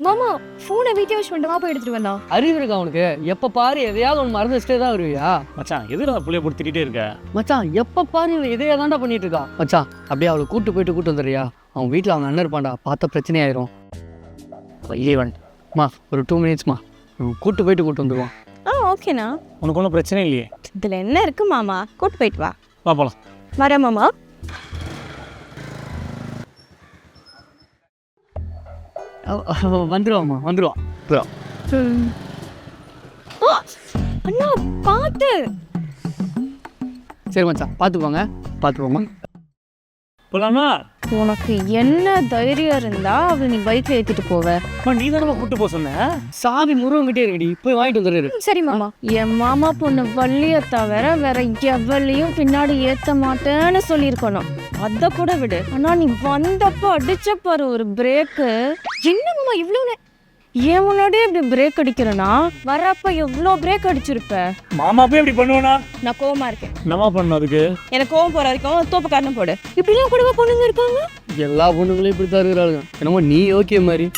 மாமா ஃபோனை வீட்டை வச்சு பண்ணிட்டு போய் எடுத்துட்டு வந்தா அறிவு இருக்கா அவனுக்கு எப்போ பாரு எதையாவது ஒன்று மறந்து வச்சுட்டே தான் வருவியா? மச்சான் எதிர அந்த புள்ளைய போட்டு திட்டிகிட்டே இருக்க? மச்சான் எப்போ பாரு இவன் இதையே தான்டா பண்ணிட்டு இருக்கா மச்சான் அப்படியே அவளை கூட்டு போயிட்டு கூட்டு வந்துடுறியா? அவன் வீட்டில் அவங்க அண்ணன் இருப்பான்டா பார்த்தா பிரச்சனை ஆயிரும். வையவன் மா ஒரு டூ மினிட்ஸ்மா கூட்டு போயிட்டு கூட்டு வந்துடுவான் ஆ ஓகேண்ணா உனக்கு ஒன்றும் பிரச்சனை இல்லையே? இதில் என்ன இருக்கு மாமா? கூட்டு போயிட்டு வா. வா போலாம். வரேன் மாமா. வந்துடுவாம்மா வந்துடுவான் அண்ணா பாத்து சரி மச்சான் பார்த்துக்கோங்க பார்த்துக்கோங்க போலாமா? உனக்கு என்ன தைரியம் இருந்தா அவள் நீ பைக்ல ஏத்திட்டு போவ. நீ தானே கூட்டு போக சொன்ன? சாவி முருகங்கிட்டே இருக்கடி போய் வாங்கிட்டு வந்துடுரு சரி மாமா என் மாமா பொண்ணு வள்ளிய தவிர வேற எவ்வளையும் பின்னாடி ஏத்த மாட்டேன்னு சொல்லியிருக்கணும். அத கூட விடு. ஆனா நீ வந்தப்ப அடிச்ச பாரு ஒரு பிரேக்கு என்ன மாமா இவ்வளவு நே- ஏன் முன்னாடியே இப்படி பிரேக் அடிக்கிறனா? வரப்ப எவ்வளோ பிரேக் அடிச்சிருப்ப? மாமா போய் இப்படி பண்ணுவானா? நான் கோவமா இருக்கேன். என்னம்மா பண்ணும் அதுக்கு? எனக்கு கோவம் போற வரைக்கும் தோப்பு காரணம் போடு. இப்படிலாம் கூடவா பொண்ணுங்க இருக்காங்க? எல்லா பொண்ணுங்களையும் இப்படி தான் இருக்கிறாளுங்க. என்னமோ நீ ஓகே மாதிரி.